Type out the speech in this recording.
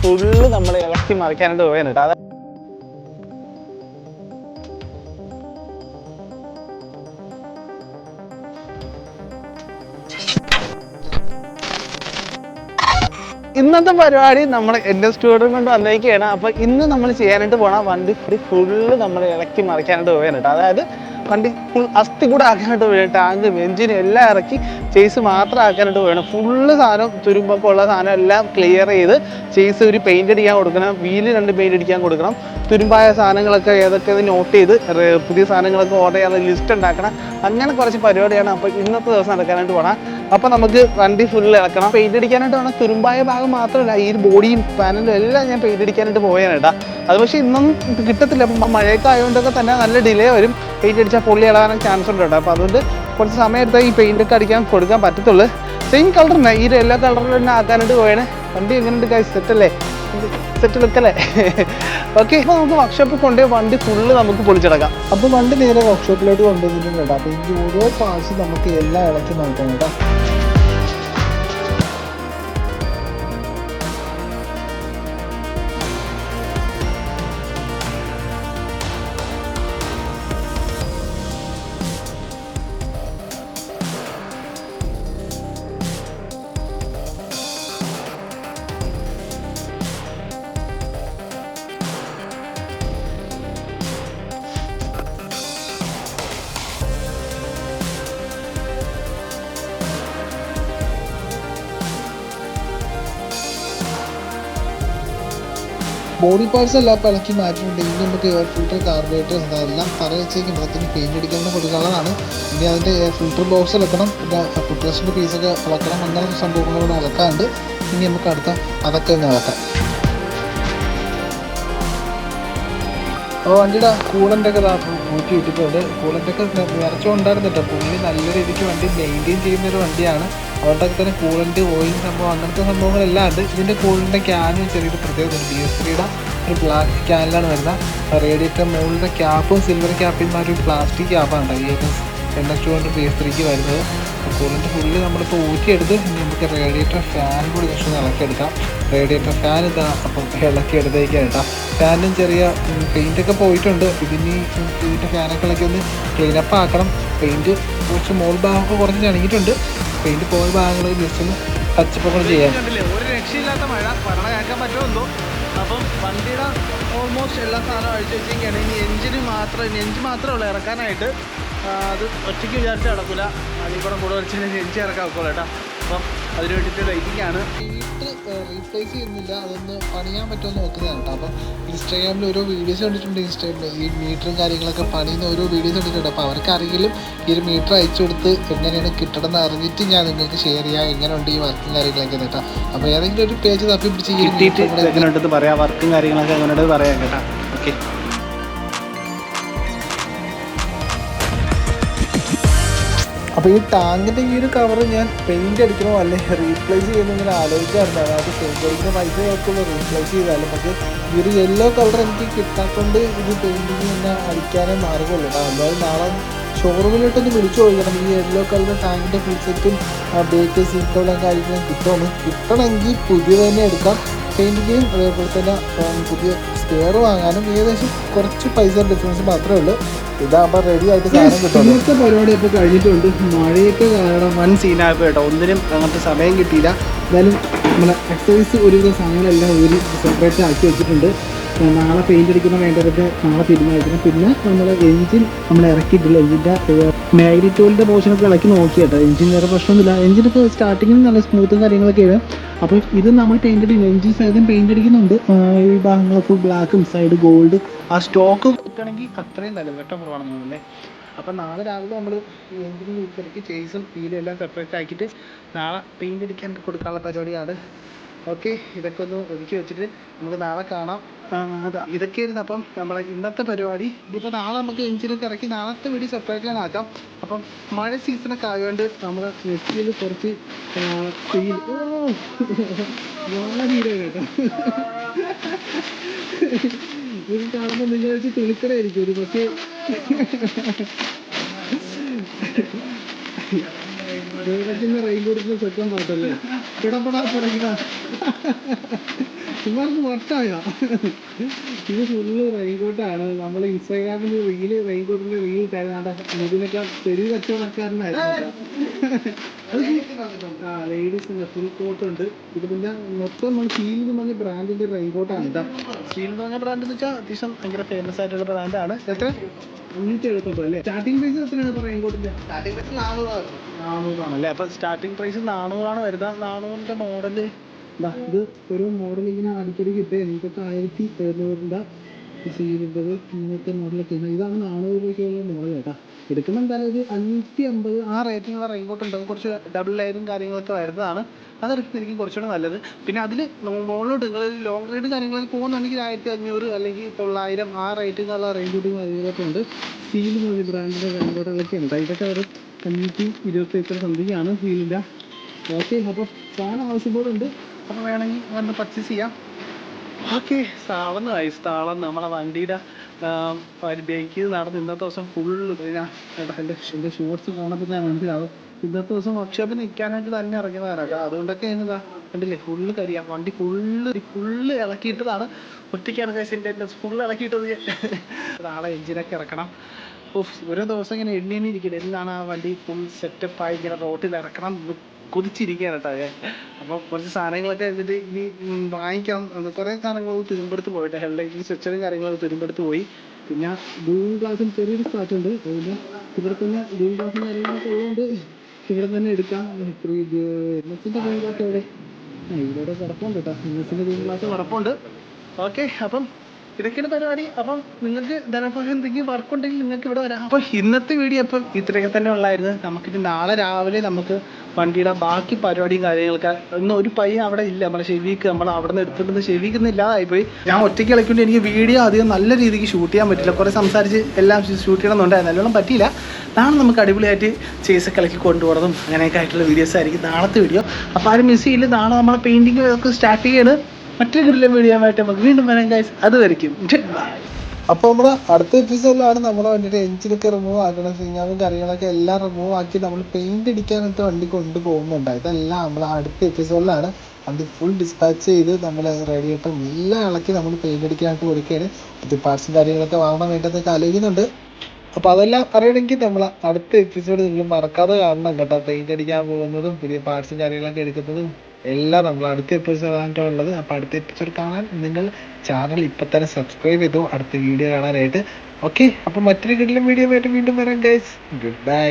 Full നമ്മൾ ഇളക്കി മറിക്കാനായിട്ട് പോയാണ് അതായത് ഇന്നത്തെ പരിപാടി നമ്മൾ എന്റെ സ്റ്റുഡിയോ കൊണ്ട് വന്നേക്കുകയാണ് അപ്പോൾ ഇന്ന് നമ്മൾ ചെയ്യാനായിട്ട് പോണ വണ്ടി ഫുള്ള് നമ്മൾ ഇളക്കി മറിക്കാനായിട്ട് പോകാനായിട്ട് അതായത് വണ്ടി ഫുൾ അസ്ഥി കൂടെ ആക്കാനായിട്ട് വേണം. ടാങ്ക് എഞ്ചിനും എല്ലാം ഇറക്കി ചേസ് മാത്രം ആക്കാനായിട്ട് വേണം. ഫുള്ള് സാധനം തുരുമ്പൊക്കെ ഉള്ള സാധനം എല്ലാം ക്ലിയർ ചെയ്ത് ചേസ് ഒരു പെയിന്റ് അടിക്കാൻ കൊടുക്കണം. വീൽ രണ്ട് പെയിന്റ് അടിക്കാൻ കൊടുക്കണം. തുരുമ്പായ സാധനങ്ങളൊക്കെ ഏതൊക്കെ നോട്ട് ചെയ്ത് പുതിയ സാധനങ്ങളൊക്കെ ഓർഡർ ചെയ്യാൻ ലിസ്റ്റ് ഉണ്ടാക്കണം. അങ്ങനെ കുറച്ച് പരിപാടിയാണ്. അപ്പോൾ ഇന്നത്തെ ദിവസം നടക്കാനായിട്ട് പോകണം അപ്പോൾ നമുക്ക് വണ്ടി ഫുൾ ഇളക്കണം. പെയിന്റ് അടിക്കാനായിട്ട് വേണം. തുരുമ്പായ ഭാഗം മാത്രമല്ല ഈ ബോഡിയും പാനലും എല്ലാം ഞാൻ പെയിന്റ് അടിക്കാനായിട്ട് പോയാനേട്ടാ അത് പക്ഷേ ഇന്നും കിട്ടത്തില്ല. അപ്പം മഴയൊക്കെ ആയതുകൊണ്ടൊക്കെ തന്നെ നല്ല ഡിലേ വരും. പെയിന്റ് അടിച്ചാൽ പൊള്ളി ഇളകാനൊക്കെ ചാൻസ് ഉണ്ട് കേട്ടോ. അപ്പോൾ അതുകൊണ്ട് കുറച്ച് സമയം എടുത്താൽ ഈ പെയിന്റ് ഒക്കെ അടിക്കാൻ കൊടുക്കാൻ പറ്റത്തുള്ളൂ. സെയിം കളർ തന്നെ. ഈ എല്ലാ കളറിലും തന്നെ ആക്കാനായിട്ട് പോയാണ് വണ്ടി എങ്ങനെയുണ്ട് കാര്യം സെറ്റല്ലേ സെറ്റ് ലുക്കല്ലേ ഓക്കെ അപ്പോൾ നമുക്ക് വർക്ക്ഷോപ്പിൽ കൊണ്ടുപോയി വണ്ടി ഫുള്ള് നമുക്ക് പൊളിച്ചെടുക്കാം അപ്പോൾ വണ്ടി നേരെ വർക്ക്ഷോപ്പിലോട്ട് കൊണ്ടുവന്നിട്ടുണ്ട് കേട്ടോ. അപ്പോൾ ഈ ഓരോ പാർട്സ് നമുക്ക് എല്ലാം ഇളക്കി നോക്കാം കേട്ടോ. ബോഡി പാർട്സ് എല്ലാം ഇളക്കി മാറ്റിയിട്ടുണ്ട്. ഇനി നമുക്ക് എയർ ഫിൽറ്റർ കാർബറേറ്റർ എല്ലാം തറ വെച്ചേക്കുന്നത് അതിന് പെയിന്റ് അടിക്കാൻ കൊടുക്കാനുള്ളതാണ് ഇനി അതിന്റെ ഫിൽറ്റർ ബോക്സ് ഇളക്കണം പിന്നെ ഫുട്രസിന്റെ പീസൊക്കെ ഇളക്കണം അങ്ങനെ സംഭവങ്ങളോട് ഇളക്കാണ്ട് ഇനി നമുക്ക് അടുത്ത അതൊക്കെ ഒന്ന് ഇളക്കാം അപ്പോൾ വണ്ടിയുടെ കൂളന്റെ ഒക്കെ ഊറ്റി ഇട്ടിട്ടുണ്ട്. കൂളന്റെ ഒക്കെ നിറച്ചുകൊണ്ടായിരുന്നു കേട്ടോ. പുള്ളി നല്ല രീതിക്ക് വണ്ടി മെയിന്റെയിൻ ചെയ്യുന്നൊരു വണ്ടിയാണ്. അതുകൊണ്ടൊക്കെ തന്നെ കൂളന്റ് ഓയിൽ സംഭവം അങ്ങനത്തെ സംഭവങ്ങളെല്ലാം ഉണ്ട് ഇതിന്റെ കൂളിന്റെ ക്യാനും ചെറിയൊരു പ്രത്യേകത ബി എസ് ത്രീയുടെ ഒരു പ്ലാസ്റ്റിക് ക്യാനിലാണ് വരുന്നത്. റേഡിയേറ്റർ മുകളിലെ ക്യാപ്പും സിൽവർ ക്യാപ്പിൽ ഒരു പ്ലാസ്റ്റിക് ക്യാപ്പാണ് ഈ എണ്ണ S two hundred B S ത്രീക്ക് വരുന്നത്. കൂളിന്റെ ഫുള്ള് നമ്മളിപ്പോൾ ഊറ്റിയെടുത്ത് നമുക്ക് റേഡിയേറ്റർ ഫാൻ കൂടി ജസ്റ്റ് ഇളക്കിയെടുക്കാം. റേഡിയേറ്റർ ഫാൻ ഇതാ അപ്പം ഇളക്കിയെടുത്തേക്കാണ് കേട്ടോ. ഫാനും ചെറിയ പെയിന്റൊക്കെ പോയിട്ടുണ്ട്. ഇതിനി ഇതിന്റെ ഫാനൊക്കെ ഇളക്കി ഒന്ന് ക്ലീനപ്പ് ആക്കണം. പെയിന്റ് കുറച്ച് മോൾ ഭാഗമൊക്കെ കുറച്ച് ചണങ്ങിയിട്ടുണ്ട് പെയിന്റ് പോയ ഭാഗങ്ങൾ ജസ്റ്റ് ഒന്ന് ടച്ചപ്പ് ഒക്കെ ചെയ്യാം. ഒരു രക്ഷയില്ലാത്ത മഴ പറഞ്ഞ കേൾക്കാൻ പറ്റുമോ എന്തോ? അപ്പം വണ്ടിയുടെ ഓൾമോസ്റ്റ് എല്ലാ സാധനവും അഴിച്ചു വെച്ചിരിക്കുകയാണ്. ഇനി എഞ്ചിന് മാത്രം എഞ്ചിൻ മാത്രമേ ഉള്ളൂ ഇറക്കാനായിട്ട്. അത് ഒറ്റയ്ക്ക് വിചാരിച്ച് നടക്കില്ല അതിൽ കൂടെ കൂടെ വെച്ചാൽ എഞ്ചിൻ ഇറക്കാൻ ഒക്കുള്ളൂ കേട്ടോ. അപ്പം അതിന് വേണ്ടിയിട്ട് വെയിറ്റിംഗാണ് വീട്ടിൽ റീപ്ലേസ് ചെയ്യുന്നില്ല. അതൊന്ന് പണിയാൻ പറ്റുമോ നോക്കുന്നതാണ് കേട്ടോ. അപ്പം ഇൻസ്റ്റാഗ്രാമിൽ ഓരോ വീഡിയോസ് കണ്ടിട്ടുണ്ട് ഇൻസ്റ്റാഗ്രാമിൽ ഈ മീറ്ററും കാര്യങ്ങളൊക്കെ പണിയുന്ന ഓരോ വീഡിയോസ് കണ്ടിട്ടുണ്ട്. അപ്പോൾ അവർക്കാരെങ്കിലും ഈ ഒരു മീറ്റർ അയച്ചു കൊടുത്ത് എങ്ങനെയാണ് കിട്ടണമെന്ന് അറിഞ്ഞിട്ട് ഞാൻ നിങ്ങൾക്ക് ഷെയർ ചെയ്യാം. എങ്ങനെയുണ്ട് ഈ വർക്കും കാര്യങ്ങളൊക്കെ കേട്ടോ. അപ്പോൾ ഏതെങ്കിലും ഒരു പേജ് തപ്പി പിടിച്ച് കിട്ടിയിട്ട് എങ്ങനെയുണ്ടെന്ന് പറയാം. വർക്കും കാര്യങ്ങളൊക്കെ എങ്ങനെയുണ്ടെന്ന് പറയാം കേട്ടോ. ഓക്കെ അപ്പോൾ ഈ ടാങ്കിന്റെ ഈ ഒരു കവർ ഞാൻ പെയിന്റ് അടിക്കണോ അല്ലെങ്കിൽ റീപ്ലേസ് ചെയ്യുന്ന ഇങ്ങനെ ആലോചിക്കാറുണ്ട്. അതായത് പെയിന്റ് അടിക്കുന്ന പൈസ കുഴപ്പമില്ല റീപ്ലേസ് ചെയ്താലും പക്ഷേ ഈ ഒരു യെല്ലോ കളർ എനിക്ക് കിട്ടാത്തതുകൊണ്ട് ഇത് പെയിന്റിങ് തന്നെ അടിക്കാനേ മാർഗമുള്ളൂ. എന്തായാലും നാളെ ഷോറൂമിലോട്ടൊന്ന് വിളിച്ചു ചോദിക്കണം. ഈ യെല്ലോ കളർ ടാങ്കിന്റെ ഫുൾ സെറ്റും ബേക്ക് സീറ്റുകളും കാര്യങ്ങളും കിട്ടുമെന്ന് കിട്ടണമെങ്കിൽ പുതിയ തന്നെ എടുക്കാം. പെയിന്റിങ്ങും അതേപോലെ തന്നെ പുതിയ സ്റ്റെയർ വാങ്ങാനും ഏകദേശം കുറച്ച് പൈസ ഡിഫറൻസ് മാത്രമേ ഉള്ളൂ. ഇതാകുമ്പോൾ റെഡി ആയിട്ട് സാധനം കിട്ടും. ഇന്നത്തെ പരിപാടി ഇപ്പോൾ കഴിഞ്ഞിട്ടുണ്ട്. മഴയൊക്കെ കാരണം വൻ സീനായപ്പോൾ കേട്ടോ. ഒന്നിനും അങ്ങനത്തെ സമയം കിട്ടിയില്ല. എന്തായാലും നമ്മളെ എക്സസൈസ് ഒരുവിധ സാധനങ്ങളെല്ലാം ഒരു സെപ്പറേറ്റ് ആക്കി വെച്ചിട്ടുണ്ട്. നാളെ പെയിന്റ് അടിക്കുന്ന വേണ്ടതൊക്കെ നാളെ തീരുമാനിക്കണം. പിന്നെ നമ്മൾ എഞ്ചിൻ നമ്മൾ ഇറക്കിയിട്ടില്ല. എഞ്ചിന്റെ മാഗ്നറ്റോളിന്റെ പോർഷനൊക്കെ ഇളക്കി നോക്കി കേട്ടോ. എഞ്ചിൻ വേറെ പ്രശ്നമൊന്നുമില്ല. എഞ്ചിനൊക്കെ സ്റ്റാർട്ടിങ്ങിൽ നല്ല സ്മൂത്തും കാര്യങ്ങളൊക്കെ ആണ്. അപ്പോൾ ഇത് നമ്മൾ പെയിന്റ് അടിക്കുന്നു. എഞ്ചിൻ സൈഡും പെയിന്റ് അടിക്കുന്നുണ്ട്. ഈ ഭാഗങ്ങളൊക്കെ ബ്ലാക്കും സൈഡ് ഗോൾഡ് ആ സ്റ്റോക്ക് കിട്ടണമെങ്കിൽ അത്രയും നല്ല വെട്ടം കുറവാണെന്ന് തോന്നുന്നല്ലേ അപ്പം നാളെ രാവിലെ നമ്മൾ എഞ്ചിൻ തിരക്കി ചേസും വീലും എല്ലാം സെപ്പറേറ്റ് ആക്കിയിട്ട് നാളെ പെയിന്റ് അടിക്കാൻ കൊടുക്കാനുള്ള പരിപാടിയാണ് ഓക്കെ ഇതൊക്കെ ഒന്ന് ഒതുക്കി വെച്ചിട്ട് നമുക്ക് നാളെ കാണാം. ഇതൊക്കെയായിരുന്നു അപ്പം നമ്മളെ ഇന്നത്തെ പരിപാടി. ഇതിപ്പോൾ നാളെ നമുക്ക് എഞ്ചിനൊക്കെ ഇറക്കി നാളത്തെ വീഡിയോ സെപ്പറേറ്റ് ആക്കാം. അപ്പം മഴ സീസണൊക്കെ ആയതുകൊണ്ട് നമ്മുടെ നെറ്റിയിൽ കുറച്ച് കേട്ടോ. ഇത് കാണുമ്പോൾ നിങ്ങൾ വെച്ച് തുണിക്കടയായിരിക്കും ഒരു പക്ഷേ. ദൈവത്തിന്റെ റെയിൻകോട്ടിന്റെ സെക്കം പാട്ടല്ലേ പിടപെടാ പറയുക ഇവർക്ക് വട്ടായോ? ഇത് ഫുള്ള് റെയിൻകോട്ടാണ് നമ്മൾ ഇൻസ്റ്റാഗ്രാമിൽ റീൽ റെയിൻകോട്ടിന്റെ റീൽ തരുന്നാണ്ട് ഇതിനൊക്കെ തെരുവ് കച്ചവടക്കാരനായിരുന്നു ആ ലേഡീസിന്റെ ഫുൾ കോട്ട് ഉണ്ട്. ഇത് പിന്നെ മൊത്തം നമ്മൾ ഷീൽ എന്ന് പറഞ്ഞ ബ്രാൻഡിന്റെ റെയിൻകോട്ടാണ് ഇതാ ഷീൽ എന്ന് പറഞ്ഞ ബ്രാൻഡ് എന്ന് വെച്ചാൽ അത്യാവശ്യം ഭയങ്കര ഫേമസ് ആയിട്ടുള്ള ബ്രാൻഡാണ് എത്ര? എഴുപത്തൊമ്പത് അല്ലേ? സ്റ്റാർട്ടിംഗ് പ്രൈസ് എത്രയാണ് റെയിൻകോട്ടിന്റെ നാനൂറാണല്ലേ? അപ്പൊ സ്റ്റാർട്ടിംഗ് പ്രൈസ് നാനൂറാണ് വരുന്നത്. നാനൂറിന്റെ മോഡൽ ഇത് ഒരു മോഡൽ ഇങ്ങനെ അടിക്കടി കിട്ടുക എനിക്കൊക്കെ ആയിരത്തി എഴുന്നൂറിന്റെ സീലിന്റെത് ഇങ്ങനത്തെ മോഡലൊക്കെ ഇതാണ് നാനൂറ് രൂപയ്ക്കുള്ള മോഡൽ കേട്ടാ. എടുക്കുമ്പോൾ എന്തായാലും ഒരു അഞ്ഞൂറ്റി അമ്പത് ആ റേറ്റിങ്ങുള്ള റെയിൻകോട്ട് ഉണ്ടാവും കുറച്ച് ഡബിൾ ലൈനും കാര്യങ്ങളൊക്കെ വരുന്നതാണ്. അതെടുക്കുന്നതായിരിക്കും കുറച്ചുകൂടെ നല്ലത്. പിന്നെ അതിൽ മുകളിലോട്ട് നിങ്ങൾ ലോങ് റൈഡ് കാര്യങ്ങളിൽ പോകുന്നുണ്ടെങ്കിൽ ആയിരത്തി അഞ്ഞൂറ് അല്ലെങ്കിൽ തൊള്ളായിരം ആ റേറ്റിംഗുള്ള റെയിൻകോട്ടും കാര്യങ്ങളൊക്കെ ഉണ്ട്. സീൽ മതി ബ്രാൻഡിന്റെ റെയിൻകോട്ടുകളൊക്കെ ഉണ്ട്. ഇതൊക്കെ ഒരു അഞ്ഞൂറ്റി ഇരുപത്തി എത്ര സംതിങ്ങാണ് സീലിന്റെ ഓക്കെ അപ്പോൾ സാധനം ഉണ്ട് അപ്പോൾ വേണമെങ്കിൽ വന്ന് പർച്ചേസ് ചെയ്യാം. ഓക്കെ താളന്നായി താളം നമ്മളെ വണ്ടിയുടെ ബേക്ക് നടന്ന് ഇന്നത്തെ ദിവസം ഫുള്ള് എന്റെ എന്റെ ഷോർട്സ് കാണുമ്പോൾ ഞാൻ മനസ്സിലാവും. ഇന്നത്തെ ദിവസം വർക്ക്ഷോപ്പിൽ നിൽക്കാനായിട്ട് തന്നെ ഇറങ്ങിയതാണ് അതുകൊണ്ടൊക്കെ എന്നതാ കണ്ടില്ലേ? ഫുള്ള് കരിയാം. വണ്ടി ഫുള്ള് ഫുള്ള് ഇളക്കിയിട്ടതാണ്. ഒറ്റയ്ക്കാണ് കഴിച്ചിട്ട് ഫുള്ള് ഇളക്കിയിട്ടത്. നാളെ എഞ്ചിനൊക്കെ ഇറക്കണം. ഉഫ്, ഓരോ ദിവസം ഇങ്ങനെ എണ്ണി എണ്ണി ഇരിക്കട്ടെ എന്താണ് ആ വണ്ടി ഫുൾ സെറ്റപ്പായി ഇങ്ങനെ റോട്ടിൽ ഇറക്കണം. കൊതിച്ചിരിക്കുകയാണ് കേട്ടോ ഞാൻ. അപ്പോൾ കുറച്ച് സാധനങ്ങളൊക്കെ എന്നിട്ട് ഇനി വാങ്ങിക്കാം. കുറേ സാധനങ്ങൾ തിരുമ്പെടുത്ത് പോയിട്ട്. ഹെഡ്ലൈറ്റ് സ്ട്രെച്ചറും കാര്യങ്ങളും തിരുമ്പെടുത്ത് പോയി. പിന്നെ ഗൂഗിൾ ക്ലാസ്സിൽ ചെറിയൊരു സ്റ്റാർട്ട് ഉണ്ട്. അതുകൊണ്ട് ഇവിടെ തന്നെ ഗൂഗിൾ ക്ലാസ്സും കാര്യങ്ങളൊക്കെ ഉള്ളതുകൊണ്ട് ഇവിടെ തന്നെ എടുക്കാം. എണ്ണത്തിന്റെ ഡൂം ക്ലാസ് ഇവിടെ കിടപ്പുണ്ട് കേട്ടോ. എണ്ണത്തിന്റെ ഡൂം ക്ലാസ് കുഴപ്പമുണ്ട് ഓക്കെ അപ്പം ഇതൊക്കെയാണ് പരിപാടി. അപ്പം നിങ്ങൾക്ക് ധനഭാഷ എന്തെങ്കിലും വർക്ക് ഉണ്ടെങ്കിൽ നിങ്ങൾക്ക് ഇവിടെ വരാം. അപ്പം ഇന്നത്തെ വീഡിയോ അപ്പം ഇത്രയൊക്കെ തന്നെ ഉള്ളായിരുന്നു. നമുക്കിനി നാളെ രാവിലെ നമുക്ക് വണ്ടിയുടെ ബാക്കി പരിപാടിയും കാര്യങ്ങളൊക്കെ. ഇന്ന് ഒരു പയ്യൻ അവിടെ ഇല്ല. നമ്മളെ ഷെവിക്ക് നമ്മൾ അവിടെ നിന്ന് എടുത്തിട്ട് ഷെവിക്ക് ഇല്ലാതായിപ്പോയി ഞാൻ ഒറ്റയ്ക്ക് കളിക്കൊണ്ട് എനിക്ക് വീഡിയോ അധികം നല്ല രീതിക്ക് ഷൂട്ട് ചെയ്യാൻ പറ്റില്ല. കുറേ സംസാരിച്ച് എല്ലാം ഷൂട്ട് ചെയ്യണമെന്നുണ്ടായിരുന്നു നല്ലോണം പറ്റിയില്ല. നാളെ നമുക്ക് അടിപൊളിയായിട്ട് ചേസ് കളിക്ക് കൊണ്ടുപോകുന്നതും അങ്ങനെയൊക്കെ ആയിട്ടുള്ള വീഡിയോസ് ആയിരിക്കും നാളത്തെ വീഡിയോ അപ്പോൾ ആരും മിസ് ചെയ്യില്ല. നാളെ നമ്മളെ പെയിന്റിങ് ഒക്കെ സ്റ്റാർട്ട് ചെയ്യാണ്. മറ്റൊരു ഗ്രില്ലും വീഡിയോ ആയിട്ട് നമുക്ക് വീണ്ടും വരാം ഗൈസ് അത് വരയ്ക്കും അപ്പോൾ നമ്മുടെ അടുത്ത എപ്പിസോഡിലാണ് നമ്മൾ വണ്ടിയുടെ എഞ്ചിനൊക്കെ റിമൂവ് ആക്കണം സിഗ്നലും കാര്യങ്ങളൊക്കെ എല്ലാം റിമൂവ് ആക്കി നമ്മൾ പെയിന്റ് അടിക്കാനായിട്ട് വണ്ടി കൊണ്ടുപോകുന്നുണ്ട്. ഇതെല്ലാം നമ്മൾ അടുത്ത എപ്പിസോഡിലാണ് വണ്ടി ഫുൾ ഡിസ്പാച്ച് ചെയ്ത് നമ്മൾ റേഡിയേറ്റർ എല്ലാം ഇളക്കി നമ്മൾ പെയിന്റ് അടിക്കാനായിട്ട് കൊടുക്കുകയാണ്. പുതിയ പാർട്സും കാര്യങ്ങളൊക്കെ വാങ്ങാൻ വേണ്ടതൊക്കെ ആലോചിക്കുന്നുണ്ട്. അപ്പോൾ അതെല്ലാം അറിയണമെങ്കിൽ നമ്മൾ അടുത്ത എപ്പിസോഡ് നിങ്ങൾ മറക്കാതെ കാണണം കേട്ടോ. പെയിന്റ് അടിക്കാൻ പോകുന്നതും പുതിയ പാർട്സും കാര്യങ്ങളൊക്കെ എടുക്കുന്നതും. എല്ലാം നമ്മൾ അടുത്ത എപ്പിസോഡാണ് ഉള്ളത്. അപ്പോൾ അടുത്ത എപ്പിസോഡ് കാണാൻ നിങ്ങൾ ചാനൽ ഇപ്പം തന്നെ സബ്സ്ക്രൈബ് ചെയ്തു. അടുത്ത വീഡിയോ കാണാനായിട്ട്. ഓക്കെ അപ്പോൾ മറ്റൊരു കിടിലം വീഡിയോ ആയിട്ട് വീണ്ടും വരാം ഗൈസ് ഗുഡ് ബൈ